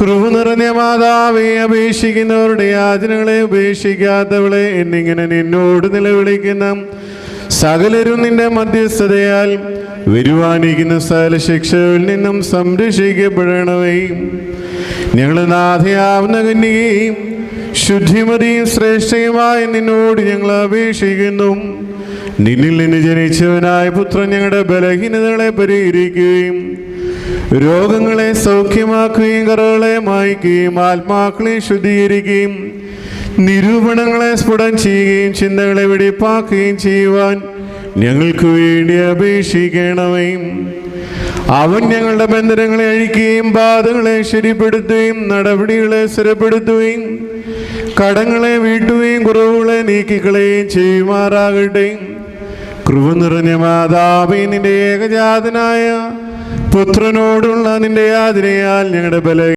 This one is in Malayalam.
കൃപ നിറഞ്ഞ മാതാവെ അപേക്ഷിക്കുന്നവരുടെ യാചനകളെ ഉപേക്ഷിക്കാത്തവളെ എന്നിങ്ങനെ നിന്നോട് നിലവിളിക്കുന്ന സകലരും നിന്റെ മധ്യസ്ഥതയാൽ വരുവാനിരിക്കുന്ന സകല ശിക്ഷകളിൽ നിന്നും സംരക്ഷിക്കപ്പെടണമേ. ഞങ്ങൾ നാഥയാവുന്ന കന്യകയും ശുദ്ധിമതിയും ശ്രേഷ്ഠയുമായി നിന്നോട് ഞങ്ങൾ അപേക്ഷിക്കുന്നു. നിന്നിൽ നിന്ന് ജനിച്ചവനായ പുത്രൻ ഞങ്ങളുടെ ബലഹീനതകളെ പരിഹരിക്കുകയും രോഗങ്ങളെ സൗഖ്യമാക്കുകയും കറകളെ മായ്ക്കുകയും ആത്മാക്കളെ ശുദ്ധീകരിക്കുകയും നിരൂപണങ്ങളെ സ്ഫുടം ചെയ്യുകയും ചിന്തകളെ വെടിപ്പാക്കുകയും ചെയ്യുവാൻ ഞങ്ങൾക്ക് വേണ്ടി അപേക്ഷിക്കണമേ അവൻ ഞങ്ങളുടെ ബന്ധനങ്ങളെ അഴിക്കുകയും ബാധകളെ ശരിപ്പെടുത്തുകയും നടപടികളെ സ്ഥിരപ്പെടുത്തുകയും കടങ്ങളെ വീട്ടുകയും കുറവുകളെ നീക്കിക്കളയുകയും ചെയ്യുമാറാകട്ടെ. കൃപ നിറഞ്ഞ മാതാവേ നിന്റെ ഏകജാതനായ പുത്രനോടുള്ള നിന്റെ യാതനയാൽ ഞങ്ങളുടെ ബല